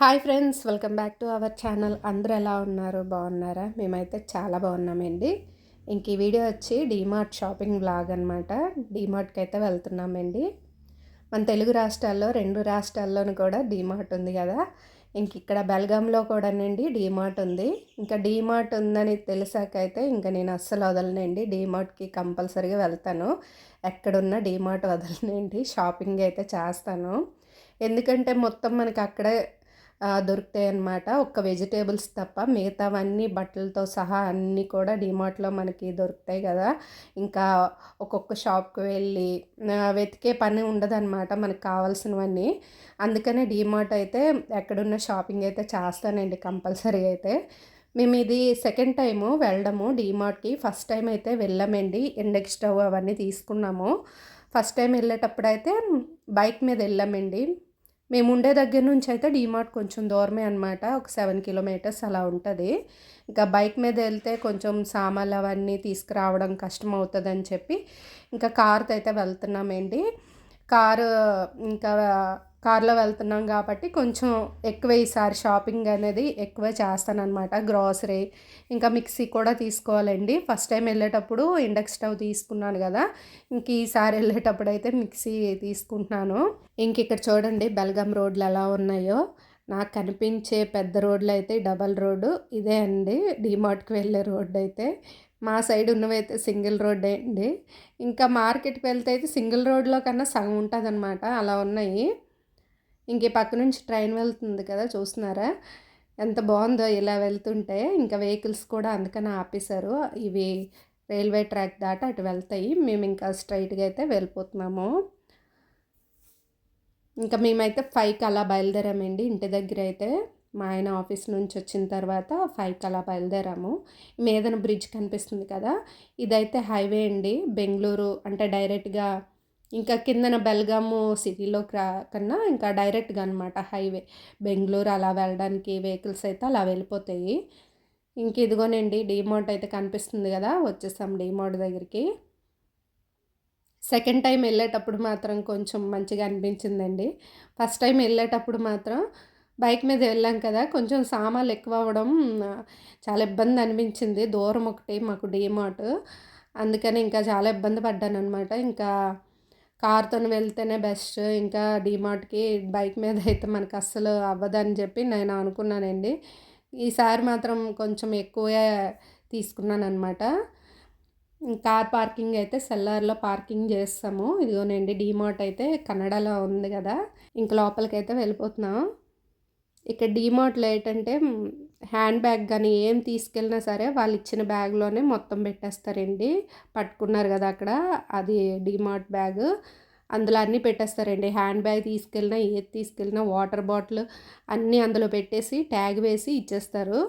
Hi friends welcome back to our channel అందరూ ఎలా ఉన్నారు? బాగున్నారా? మేమైతే చాలా బాగున్నామండి. ఇంక ఈ వీడియో వచ్చి డీమార్ట్ షాపింగ్ బ్లాగ్ అనమాట డీమార్ట్కి అయితే వెళ్తున్నామండి. మన తెలుగు రాష్ట్రాల్లో రెండు రాష్ట్రాల్లోనూ కూడా డీమార్ట్ ఉంది కదా. ఇంక ఇక్కడ బెల్గాంలో కూడానండి డీమార్ట్ ఉంది. ఇంకా డీమార్ట్ ఉందని తెలిసాకైతే ఇంకా నేను అస్సలు వదలనండి. డీమార్ట్కి కంపల్సరీగా వెళ్తాను. ఎక్కడున్న డీమార్ట్ వదలనండి. షాపింగ్ అయితే చేస్తాను. ఎందుకంటే మొత్తం మనకి అక్కడే దొరుకుతాయి అన్నమాట ఒక్క వెజిటేబుల్స్ తప్ప మిగతావన్నీ బట్టలతో సహా అన్నీ కూడా డిమార్ట్లో మనకి దొరుకుతాయి కదా. ఇంకా ఒక్కొక్క షాప్కి వెళ్ళి వెతికే పని ఉండదన్నమాట మనకు కావాల్సినవన్నీ. అందుకనే డిమార్ట్ అయితే ఎక్కడున్న షాపింగ్ అయితే చేస్తానండి కంపల్సరీ అయితే. మేము ఇది సెకండ్ టైము వెళ్ళడము డీమార్ట్కి. ఫస్ట్ టైం అయితే వెళ్ళామండి. ఇండక్స్ స్టవ్ అవన్నీ తీసుకున్నాము. ఫస్ట్ టైం వెళ్ళేటప్పుడు అయితే బైక్ మీద వెళ్ళామండి. మేము ఉండే దగ్గర నుంచి అయితే డీమార్ట్ కొంచెం దూరమే అనమాట ఒక సెవెన్ కిలోమీటర్స్ అలా ఉంటుంది. ఇంకా బైక్ మీద వెళ్తే కొంచెం సామాన్లు అవన్నీ తీసుకురావడం కష్టం అవుతుందని చెప్పి ఇంకా కార్తో అయితే వెళ్తున్నామండి. కారు ఇంకా కార్లో వెళ్తున్నాం కాబట్టి కొంచెం ఎక్కువ ఈసారి షాపింగ్ అనేది ఎక్కువ చేస్తానన్నమాట గ్రాసరీ. ఇంకా మిక్సీ కూడా తీసుకోవాలండి. ఫస్ట్ టైం వెళ్ళేటప్పుడు ఇండక్స్ స్టవ్ తీసుకున్నాను కదా ఇంక ఈసారి వెళ్ళేటప్పుడు అయితే మిక్సీ తీసుకుంటున్నాను. ఇంక ఇక్కడ చూడండి బెల్గం రోడ్లు ఎలా ఉన్నాయో. నాకు కనిపించే పెద్ద రోడ్లు అయితే డబల్ రోడ్డు ఇదే అండి డిమార్ట్కి వెళ్ళే రోడ్డు అయితే. మా సైడ్ ఉన్నవైతే సింగిల్ రోడ్డే అండి. ఇంకా మార్కెట్కి వెళ్తే అయితే సింగిల్ రోడ్లో కన్నా సగం ఉంటుంది అనమాట అలా ఉన్నాయి. ఇంక పక్క నుంచి ట్రైన్ వెళ్తుంది కదా చూస్తున్నారా? ఎంత బాగుందో ఇలా వెళ్తుంటే ఇంకా వెహికల్స్ కూడా అందుకని ఆపేశారు. ఇవి రైల్వే ట్రాక్ దాట అటు వెళ్తాయి. మేము ఇంకా స్ట్రైట్గా అయితే వెళ్ళిపోతున్నాము. ఇంకా మేమైతే ఫైవ్కి అలా బయలుదేరామండి. ఇంటి దగ్గర అయితే మా ఆయన ఆఫీస్ నుంచి వచ్చిన తర్వాత ఫైవ్కి అలా బయలుదేరాము. మీదన బ్రిడ్జ్ కనిపిస్తుంది కదా ఇదైతే హైవే అండి. బెంగళూరు అంటే డైరెక్ట్గా ఇంకా కిందన బెల్గాము సిటీలో కన్నా ఇంకా డైరెక్ట్గా అనమాట హైవే. బెంగళూరు అలా వెళ్ళడానికి వెహికల్స్ అయితే అలా వెళ్ళిపోతాయి. ఇంక ఇదిగోనండి డీమార్ట్ అయితే కనిపిస్తుంది కదా వచ్చేసాం డీమార్ట్ దగ్గరికి. సెకండ్ టైం వెళ్ళేటప్పుడు మాత్రం కొంచెం మంచిగా అనిపించిందండి. ఫస్ట్ టైం వెళ్ళేటప్పుడు మాత్రం బైక్ మీద వెళ్ళాం కదా కొంచెం సామాన్లు ఎక్కువ అవ్వడం చాలా ఇబ్బంది అనిపించింది. దూరం ఒకటి మాకు డీమార్ట్. అందుకని ఇంకా చాలా ఇబ్బంది పడ్డాను అనమాట ఇంకా కార్తో వెళ్తేనే బెస్ట్. ఇంకా డీమార్ట్కి బైక్ మీద అయితే మనకు అస్సలు అవ్వదని చెప్పి నేను అనుకున్నానండి. ఈసారి మాత్రం కొంచెం ఎక్కువే తీసుకున్నాను అనమాట కార్ పార్కింగ్ అయితే సెల్లార్లో పార్కింగ్ చేస్తాము. ఇదిగోనండి డీమార్ట్ అయితే కన్నడలో ఉంది కదా. ఇంక లోపలికి అయితే వెళ్ళిపోతున్నాం. ఇక్కడ డీమార్ట్లో ఏంటంటే హ్యాండ్ బ్యాగ్ కానీ ఏం తీసుకెళ్ళినా సరే వాళ్ళు ఇచ్చిన బ్యాగ్లోనే మొత్తం పెట్టేస్తారండి. పట్టుకున్నారు కదా అక్కడ అది డీమార్ట్ బ్యాగ్. అందులో అన్నీ పెట్టేస్తారండి. హ్యాండ్ బ్యాగ్ తీసుకెళ్ళినా ఏది తీసుకెళ్ళినా వాటర్ బాటిల్ అన్నీ అందులో పెట్టేసి ట్యాగ్ వేసి ఇచ్చేస్తారు.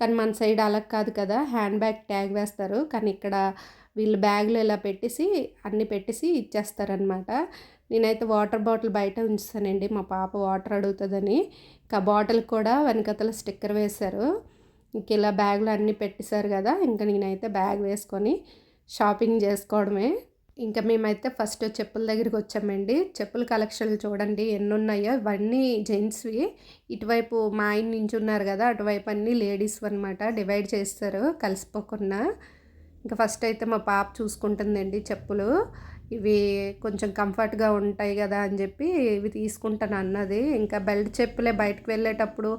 కానీ మన సైడ్ అలా కాదు కదా హ్యాండ్ బ్యాగ్ ట్యాగ్ వేస్తారు. కానీ ఇక్కడ వీళ్ళు బ్యాగ్లో ఇలా పెట్టేసి అన్నీ పెట్టేసి ఇచ్చేస్తారనమాట నేనైతే వాటర్ బాటిల్ బయట ఉంచుతానండి. మా పాప వాటర్ అడుగుతుందని. ఇంకా బాటిల్ కూడా వెనకతల స్టిక్కర్ వేశారు. ఇంక ఇలా బ్యాగులు అన్నీ పెట్టేశారు కదా ఇంకా నేనైతే బ్యాగ్ వేసుకొని షాపింగ్ చేసుకోవడమే. ఇంకా మేమైతే ఫస్ట్ చెప్పుల దగ్గరికి వచ్చామండి. చెప్పుల కలెక్షన్లు చూడండి ఎన్ని ఉన్నాయో ఇవన్నీ జెంట్స్వి. ఇటువైపు మా ఆయన నుంచి ఉన్నారు కదా అటువైపు అన్నీ లేడీస్ అనమాట డివైడ్ చేస్తారు కలిసిపోకుండా. ఇంకా ఫస్ట్ అయితే మా పాప చూసుకుంటుందండి చెప్పులు. ఇవి కొంచెం కంఫర్ట్గా ఉంటాయి కదా అని చెప్పి ఇవి తీసుకుంటాను అన్నది. ఇంకా బెల్ట్ చెప్పులే బయటకు వెళ్ళేటప్పుడు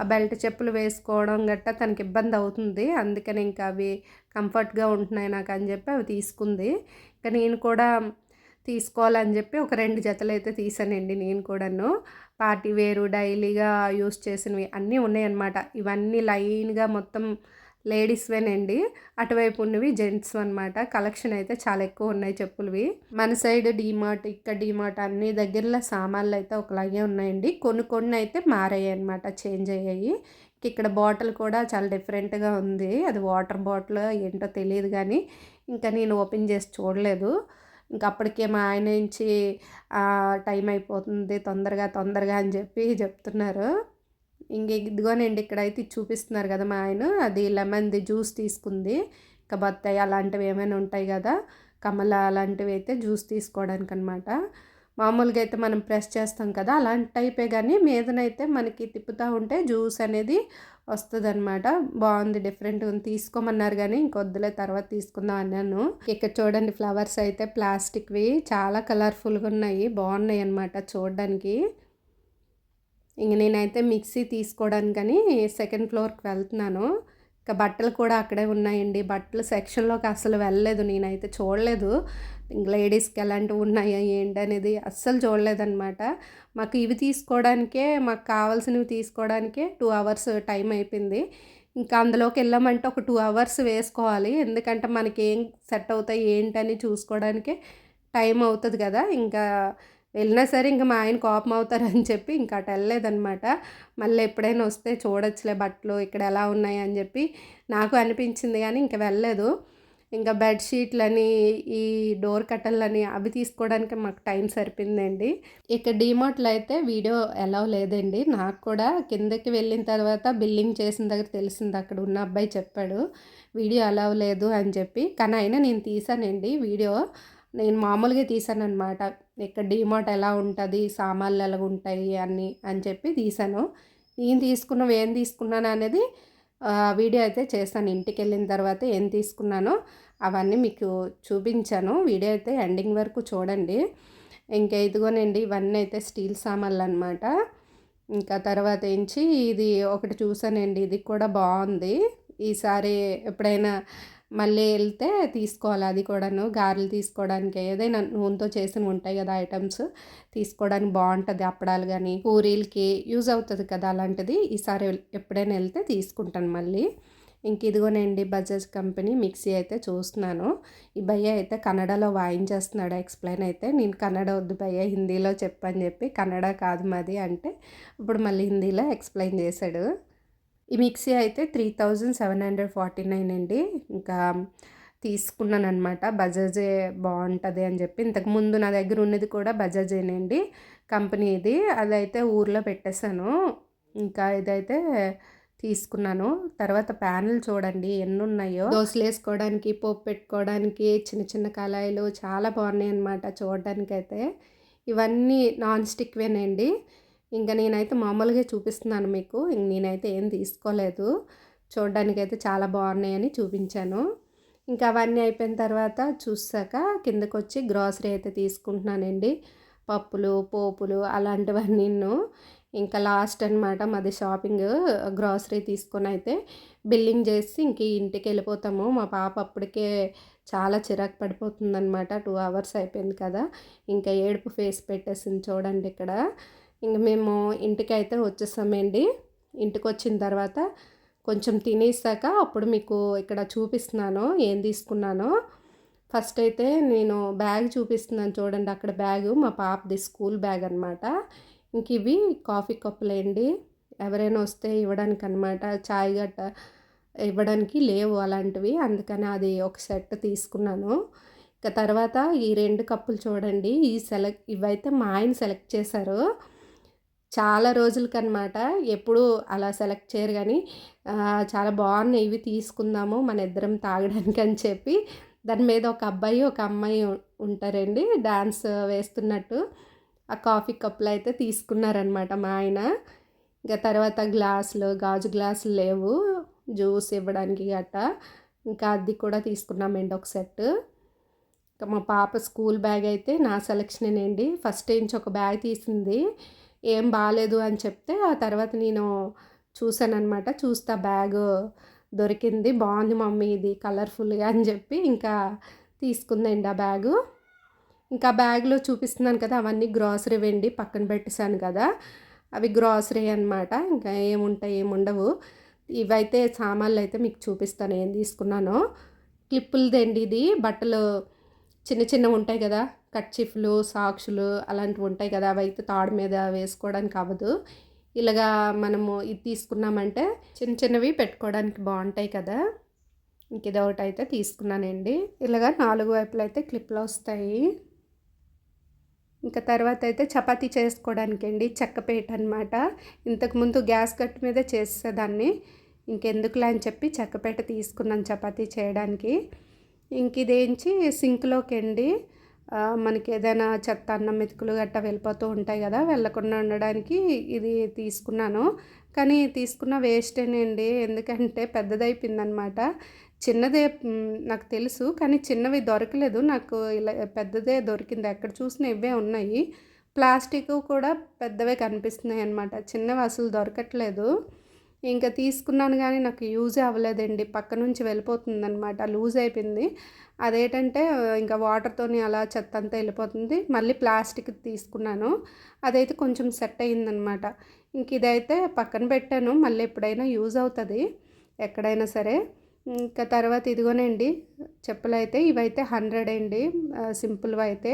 ఆ బెల్ట్ చెప్పులు వేసుకోవడం గట్టా తనకి ఇబ్బంది అవుతుంది. అందుకని ఇంకా అవి కంఫర్ట్గా ఉంటున్నాయి నాకు అని చెప్పి అవి తీసుకుంది. ఇంకా నేను కూడా తీసుకోవాలని చెప్పి ఒక రెండు జతలు అయితే తీసానండి నేను కూడాను. పార్టీ వేరు డైలీగా యూస్ చేసినవి అన్నీ ఉన్నాయన్నమాట. ఇవన్నీ లైన్గా మొత్తం లేడీస్వేనండి అటువైపు ఉన్నవి జెంట్స్ అనమాట కలెక్షన్ అయితే చాలా ఎక్కువ ఉన్నాయి చెప్పులవి. మన సైడ్ డీమార్ట్ ఇక్కడ డీమార్ట్ అన్ని దగ్గరలో సామాన్లు అయితే ఒకలాగే ఉన్నాయండి. కొన్ని కొన్ని అయితే మారాయి అనమాట చేంజ్ అయ్యాయి. ఇక్కడ బాటిల్ కూడా చాలా డిఫరెంట్గా ఉంది. అది వాటర్ బాటిల్ ఏంటో తెలియదు కానీ ఇంకా నేను ఓపెన్ చేసి చూడలేదు. ఇంకా అప్పటికే మా ఆయన నుంచి టైం అయిపోతుంది తొందరగా తొందరగా అని చెప్పి చెప్తున్నారు. ఇంక ఇదిగోనండి ఇక్కడైతే చూపిస్తున్నారు కదా మా ఆయన అది లెమన్ది జ్యూస్ తీసుకుంది. ఇంకా బత్తాయి అలాంటివి ఏమైనా ఉంటాయి కదా కమల అలాంటివి అయితే జ్యూస్ తీసుకోవడానికి అనమాట మామూలుగా అయితే మనం ప్రెస్ చేస్తాం కదా అలాంటి టైపే కానీ మీదనైతే మనకి తిప్పుతూ ఉంటే జ్యూస్ అనేది వస్తుంది అనమాట బాగుంది డిఫరెంట్ ఉంది. తీసుకోమన్నారు కానీ ఇంకొద్దులే తర్వాత తీసుకుందాం అన్నాను. ఇక్కడ చూడండి ఫ్లవర్స్ అయితే ప్లాస్టిక్వి చాలా కలర్ఫుల్గా ఉన్నాయి బాగున్నాయి అనమాట చూడడానికి. ఇంక నేనైతే మిక్సీ తీసుకోవడానికని సెకండ్ ఫ్లోర్కి వెళ్తున్నాను. ఇంకా బట్టలు కూడా అక్కడే ఉన్నాయండి. బట్టలు సెక్షన్లోకి అసలు వెళ్ళలేదు నేనైతే చూడలేదు. లేడీస్కి ఎలాంటివి ఉన్నాయా ఏంటి అనేది అస్సలు చూడలేదన్నమాట. మాకు ఇవి తీసుకోవడానికే మాకు కావాల్సినవి తీసుకోవడానికే టూ అవర్స్ టైం అయిపోయింది. ఇంకా అందులోకి వెళ్ళామంటే ఒక టూ అవర్స్ వేసుకోవాలి. ఎందుకంటే మనకి ఏం సెట్ అవుతాయి ఏంటని చూసుకోవడానికే టైం అవుతుంది కదా. ఇంకా వెళ్ళినా సరే ఇంకా మా ఆయన కోపం అవుతారని చెప్పి ఇంకా అటు వెళ్ళలేదనమాట మళ్ళీ ఎప్పుడైనా వస్తే చూడొచ్చులే బట్టలు ఇక్కడ ఎలా ఉన్నాయి అని చెప్పి నాకు అనిపించింది కానీ ఇంకా వెళ్ళలేదు. ఇంకా బెడ్షీట్లని ఈ డోర్ కట్టలని అవి తీసుకోవడానికి మాకు టైం సరిపోయిందండి. ఇక డిమార్ట్లో అయితే వీడియో ఎలా లేదండి. నాకు కూడా కిందకి వెళ్ళిన తర్వాత బిల్లింగ్ చేసిన దగ్గర తెలిసింది అక్కడ ఉన్న అబ్బాయి చెప్పాడు వీడియో అలావ్ లేదు అని చెప్పి. కానీ అయినా నేను తీసానండి. వీడియో నేను మామూలుగా తీసాను అనమాట ఇక్కడ డిమార్ట్ ఎలా ఉంటుంది సామాన్లు ఎలా ఉంటాయి అని అని చెప్పి తీసాను. నేను తీసుకున్నవి ఏం తీసుకున్నాను అనేది వీడియో అయితే చేశాను ఇంటికి వెళ్ళిన తర్వాత ఏం తీసుకున్నానో అవన్నీ మీకు చూపించాను. వీడియో అయితే ఎండింగ్ వరకు చూడండి. ఇంకా ఇదిగోనండి ఇవన్నీ అయితే స్టీల్ సామాన్లు అనమాట ఇంకా తర్వాత ఏంచి ఇది ఒకటి చూసానండి ఇది కూడా బాగుంది. ఈసారి ఎప్పుడైనా మళ్ళీ వెళ్తే తీసుకోవాలి. అది కూడాను గారెలు తీసుకోవడానికి ఏదైనా నూనెతో చేసినవి ఉంటాయి కదా ఐటమ్స్ తీసుకోవడానికి బాగుంటుంది. అప్పడాలు కానీ పూరీలకి యూజ్ అవుతుంది కదా అలాంటిది. ఈసారి ఎప్పుడైనా వెళ్తే తీసుకుంటాను మళ్ళీ. ఇంక ఇదిగోనండి బజాజ్ కంపెనీ మిక్సీ అయితే చూస్తున్నాను. ఈ భయ్య అయితే కన్నడలో వాయించేస్తున్నాడు ఎక్స్ప్లెయిన్ అయితే నేను కన్నడ వద్దు భయ్య హిందీలో చెప్పని చెప్పి కన్నడ కాదు మాది అంటే ఇప్పుడు మళ్ళీ హిందీలో ఎక్స్ప్లెయిన్ చేశాడు. ఈ మిక్సీ అయితే three thousand seven hundred forty nine అండి. ఇంకా తీసుకున్నాను అనమాట బజాజే బాగుంటుంది అని చెప్పి ఇంతకు ముందు నా దగ్గర ఉన్నది కూడా బజాజేనండి కంపెనీ ఇది. అదైతే ఊర్లో పెట్టేశాను. ఇంకా ఇదైతే తీసుకున్నాను. తర్వాత ప్యానల్ చూడండి ఎన్ని ఉన్నాయో దోశలు వేసుకోవడానికి పోపు పెట్టుకోవడానికి చిన్న చిన్న కళాయిలు చాలా బాగున్నాయి అనమాట చూడడానికి అయితే ఇవన్నీ నాన్ స్టిక్వేనండి. ఇంకా నేనైతే మామూలుగా చూపిస్తున్నాను మీకు. నేనైతే ఏం తీసుకోలేదు. చూడడానికి అయితే చాలా బాగున్నాయని చూపించాను. ఇంకా అవన్నీ అయిపోయిన తర్వాత చూసాక కిందకు వచ్చి గ్రాసరీ అయితే తీసుకుంటున్నానండి. పప్పులు పోపులు అలాంటివన్నీ ఇంకా లాస్ట్ అనమాట మాది షాపింగ్ గ్రాసరీ తీసుకొని అయితే బిల్లింగ్ చేసి ఇంక ఇంటికి వెళ్ళిపోతాము. మా పాప అప్పటికే చాలా చిరాకు పడిపోతుందనమాట టూ అవర్స్ అయిపోయింది కదా. ఇంకా ఏడుపు ఫేస్ పెట్టేసింది చూడండి ఇక్కడ. ఇంక మేము ఇంటికి అయితే వచ్చేసామండి ఇంటికి వచ్చిన తర్వాత కొంచెం తినేసాక అప్పుడు మీకు ఇక్కడ చూపిస్తున్నాను ఏం తీసుకున్నానో. ఫస్ట్ అయితే నేను బ్యాగ్ చూపిస్తున్నాను చూడండి అక్కడ బ్యాగు మా పాపది స్కూల్ బ్యాగ్ అనమాట ఇంక ఇవి కాఫీ కప్పులేండి. ఎవరైనా వస్తే ఇవ్వడానికి అనమాట చాయ్ గట్ట ఇవ్వడానికి లేవు అలాంటివి అందుకని అది ఒక సెట్ తీసుకున్నాను. ఇక తర్వాత ఈ రెండు కప్పులు చూడండి ఈ సెలెక్ట్ ఇవైతే మా ఆయన సెలెక్ట్ చేశారు. చాలా రోజులకనమాట. ఎప్పుడు అలా సెలెక్ట్ చేయరు కానీ చాలా బాగున్నాయి. ఇవి తీసుకుందాము మన ఇద్దరం తాగడానికి అని చెప్పి. దాని మీద ఒక అబ్బాయి ఒక అమ్మాయి ఉంటారండి. డ్యాన్స్ వేస్తున్నట్టు. ఆ కాఫీ కప్పులు అయితే తీసుకున్నారనమాట మా ఆయన. ఇంకా తర్వాత గ్లాసులు గాజు గ్లాసులు లేవు. జ్యూస్ ఇవ్వడానికి గట్ట. ఇంకా అది కూడా తీసుకున్నామండి ఒక సెట్ ఇంకా మా పాప స్కూల్ బ్యాగ్ అయితే నా సెలక్షనేనండి. ఫస్ట్ నుంచి ఒక బ్యాగ్ తీసింది. ఏం బాగాలేదు అని చెప్తే ఆ తర్వాత నేను చూశానమాట చూస్తా బ్యాగ్ దొరికింది బాగుంది మమ్మీ ఇది కలర్ఫుల్గా అని చెప్పి ఇంకా తీసుకుందండి ఆ బ్యాగు. ఇంకా బ్యాగ్లో చూపిస్తున్నాను కదా అవన్నీ గ్రాసరీ వెండి పక్కన పెట్టేశాను కదా అవి గ్రాసరీ అనమాట ఇంకా ఏముంటాయి ఏముండవు. ఇవైతే సామాన్లు అయితే మీకు చూపిస్తాను ఏం తీసుకున్నానో. క్లిప్పులదండి ఇది బట్టలు చిన్న చిన్నవి ఉంటాయి కదా కట్చిఫ్లు సాక్షులు అలాంటివి ఉంటాయి కదా అవి అయితే తాడు మీద వేసుకోవడానికి అవ్వదు. ఇలాగా మనము ఇది తీసుకున్నామంటే చిన్న చిన్నవి పెట్టుకోవడానికి బాగుంటాయి కదా. ఇంక ఇది ఒకటి అయితే తీసుకున్నానండి. ఇలాగా నాలుగు వైపులు అయితే క్లిప్లు వస్తాయి. ఇంకా తర్వాత అయితే చపాతీ చేసుకోవడానికి అండి చెక్కపేట అనమాట ఇంతకుముందు గ్యాస్ కట్ మీద చేసేదాన్ని. ఇంకెందుకులే అని చెప్పి చెక్కపేట తీసుకున్నాను చపాతీ చేయడానికి. ఇంక ఇదేంచి సింక్లోకి అండి. మనకి ఏదైనా చెత్త అన్నం మెతుకులు గట్టా వెళ్ళిపోతూ ఉంటాయి కదా వెళ్ళకుండా ఉండడానికి ఇది తీసుకున్నాను. కానీ తీసుకున్న వేస్టేనండి ఎందుకంటే పెద్దదైపోయిందనమాట. చిన్నదే నాకు తెలుసు కానీ చిన్నవి దొరకలేదు. నాకు ఇలా పెద్దదే దొరికింది. ఎక్కడ చూసినా ఇవే ఉన్నాయి. ప్లాస్టిక్ కూడా పెద్దవే కనిపిస్తున్నాయి అనమాట చిన్నవి అసలు దొరకట్లేదు. ఇంకా తీసుకున్నాను కానీ నాకు యూజ్ అవ్వలేదండి. పక్క నుంచి వెళ్ళిపోతుందనమాట లూజ్ అయిపోయింది. అదేంటంటే ఇంకా వాటర్తోని అలా చెత్త అంతా వెళ్ళిపోతుంది. మళ్ళీ ప్లాస్టిక్ తీసుకున్నాను. అదైతే కొంచెం సెట్ అయ్యిందనమాట ఇంక ఇదైతే పక్కన పెట్టాను. మళ్ళీ ఎప్పుడైనా యూజ్ అవుతుంది. ఎక్కడైనా సరే. ఇంకా తర్వాత ఇదిగోనండి. చెప్పులు అయితే ఇవైతే హండ్రెడ్ అండి. సింపుల్వి అయితే.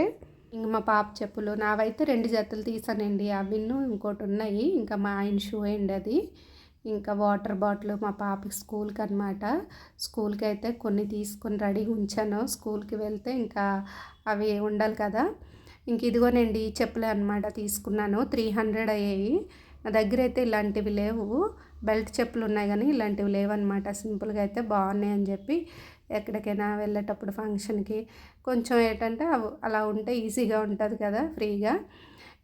ఇంక మా పాప చెప్పులు. నావైతే రెండు జతలు తీసానండి. అవిన్ను ఇంకోటి ఉన్నాయి. ఇంకా మా ఆయన షూ అండి అది. ఇంకా వాటర్ బాటిల్ మా పాపకి స్కూల్కి అనమాట స్కూల్కి అయితే కొన్ని తీసుకొని రెడీ ఉంచాను. స్కూల్కి వెళ్తే ఇంకా అవి ఉండాలి కదా. ఇంక ఇదిగోనండి చెప్పులే అనమాట తీసుకున్నాను. త్రీ హండ్రెడ్ అయ్యాయి. నా దగ్గర అయితే ఇలాంటివి లేవు. బెల్ట్ చెప్పులు ఉన్నాయి కానీ ఇలాంటివి లేవన్నమాట. సింపుల్గా అయితే బాగున్నాయి అని చెప్పి ఎక్కడికైనా వెళ్ళేటప్పుడు ఫంక్షన్కి. కొంచెం ఏంటంటే అలా ఉంటే ఈజీగా ఉంటుంది కదా ఫ్రీగా.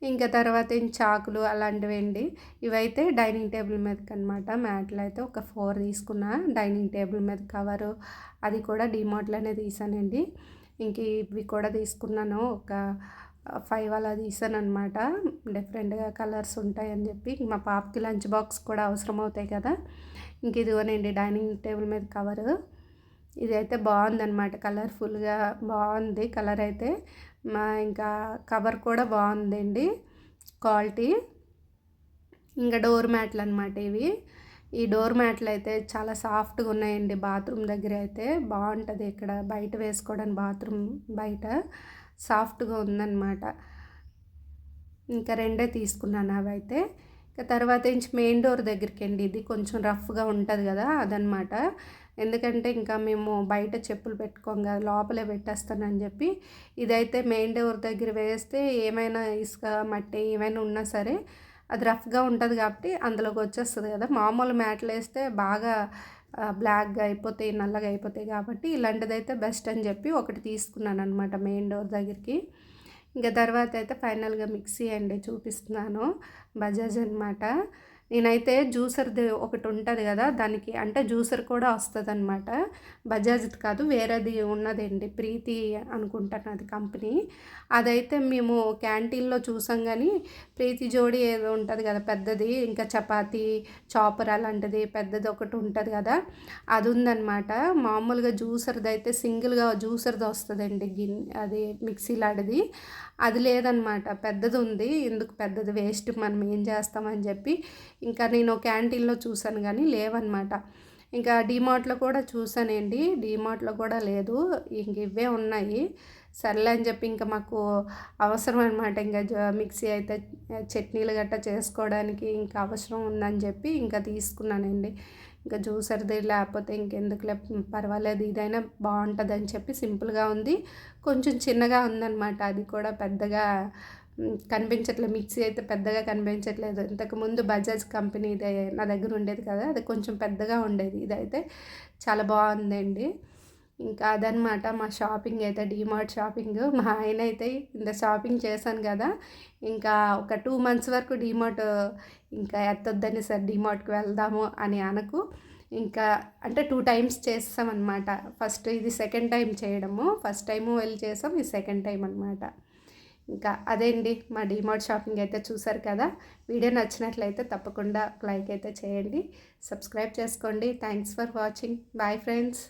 ఇంకా తర్వాత ఏం చాకులు అలాంటివి అండి. ఇవైతే డైనింగ్ టేబుల్ మీదకి అనమాట మ్యాట్లు అయితే ఒక ఫోర్ తీసుకున్నా. డైనింగ్ టేబుల్ మీద కవరు అది కూడా డిమార్ట్లోనే తీసానండి. ఇంక ఇవి కూడా తీసుకున్నాను. ఒక ఫైవ్ అలా తీసాను అనమాట డిఫరెంట్గా కలర్స్ ఉంటాయని చెప్పి. మా పాపకి లంచ్ బాక్స్ కూడా అవసరం అవుతాయి కదా. ఇంక ఇదిగోనండి డైనింగ్ టేబుల్ మీద కవరు. ఇది అయితే బాగుందన్నమాట. కలర్ఫుల్గా బాగుంది. కలర్ అయితే మా ఇంకా కవర్ కూడా బాగుందండి. క్వాలిటీ. ఇంకా డోర్ మ్యాట్లు అనమాట ఇవి. ఈ డోర్ మ్యాట్లు అయితే చాలా సాఫ్ట్గా ఉన్నాయండి బాత్రూమ్ దగ్గర అయితే. బాగుంటుంది ఇక్కడ బయట వేసుకోవడానికి బాత్రూమ్ బయట. సాఫ్ట్గా ఉందన్నమాట. ఇంకా రెండే తీసుకున్నాను అవి అయితే. ఇంకా తర్వాత నుంచి మెయిన్ డోర్ దగ్గరికి అండి ఇది కొంచెం రఫ్గా ఉంటుంది కదా అదనమాట ఎందుకంటే ఇంకా మేము బయట చెప్పులు పెట్టుకోం కదా లోపలే పెట్టేస్తానని చెప్పి ఇదైతే మెయిన్ డోర్ దగ్గర వేస్తే ఏమైనా ఇసుక మట్టి ఏమైనా ఉన్నా సరే అది రఫ్గా ఉంటుంది కాబట్టి అందులోకి వచ్చేస్తుంది కదా. మామూలు మ్యాట్లు వేస్తే బాగా బ్లాక్గా అయిపోతాయి నల్లగా అయిపోతాయి కాబట్టి ఇలాంటిదైతే బెస్ట్ అని చెప్పి ఒకటి తీసుకున్నాను అనమాట మెయిన్ డోర్ దగ్గరికి. ఇంకా తర్వాత అయితే ఫైనల్గా మిక్సీ అండి చూపిస్తున్నాను బజాజ్ అనమాట నేనైతే జ్యూసర్ది ఒకటి ఉంటుంది కదా దానికి అంటే జ్యూసర్ కూడా వస్తుంది అనమాట బజాజ్ది కాదు వేరేది ఉన్నదండి ప్రీతి అనుకుంటాను అది కంపెనీ. అదైతే మేము క్యాంటీన్లో చూసాం కానీ ప్రీతి జోడి ఏదో ఉంటుంది కదా పెద్దది ఇంకా చపాతీ చాపర్ అలాంటిది పెద్దది ఒకటి ఉంటుంది కదా అది ఉందన్నమాట మామూలుగా జ్యూసర్ది అయితే సింగిల్గా జ్యూసర్ది వస్తుందండి గిన్ అది మిక్సీ లాంటిది అది లేదనమాట పెద్దది ఉంది ఎందుకు పెద్దది వేస్ట్ మనం ఏం చేస్తామని చెప్పి ఇంకా నేను క్యాంటీన్లో చూశాను కానీ లేవన్నమాట ఇంకా డీమార్ట్లో కూడా చూసానండి. డీమార్ట్లో కూడా లేదు. ఇంక ఇవే ఉన్నాయి. సర్లే అని చెప్పి ఇంకా మాకు అవసరం అనమాట ఇంకా మిక్సీ అయితే చట్నీలు గట్టా చేసుకోవడానికి ఇంకా అవసరం ఉందని చెప్పి ఇంకా తీసుకున్నానండి. ఇంకా జ్యూసర్ది లేకపోతే ఇంకెందుకులే పర్వాలేదు ఇదైనా బాగుంటుందని చెప్పి సింపుల్గా ఉంది. కొంచెం చిన్నగా ఉందన్నమాట అది కూడా పెద్దగా కనిపించట్లేదు మిక్సీ అయితే పెద్దగా కనిపించట్లేదు. ఇంతకుముందు బజాజ్ కంపెనీ ఇదే నా దగ్గర ఉండేది కదా అది కొంచెం పెద్దగా ఉండేది. ఇదైతే చాలా బాగుందండి. ఇంకా అదనమాట మా షాపింగ్ అయితే డీమార్ట్ షాపింగ్. మా ఆయన అయితే ఇంత షాపింగ్ చేశాను కదా ఇంకా ఒక టూ మంత్స్ వరకు డీమార్ట్ ఇంకా ఎత్తొద్దని సార్ డీమార్ట్కి వెళ్దాము అని అనకు. ఇంకా అంటే టూ టైమ్స్ చేస్తామన్నమాట. ఫస్ట్ ఇది సెకండ్ టైం చేయడము ఫస్ట్ టైము వెళ్ళి చేసాం ఇది సెకండ్ టైం అనమాట ఇంకా అదే అండి మా డిమార్ట్ షాపింగ్ అయితే చూసారు కదా. వీడియో నచ్చినట్లయితే తప్పకుండా లైక్ అయితే చేయండి. సబ్స్క్రైబ్ చేసుకోండి. Thanks for watching. Bye friends.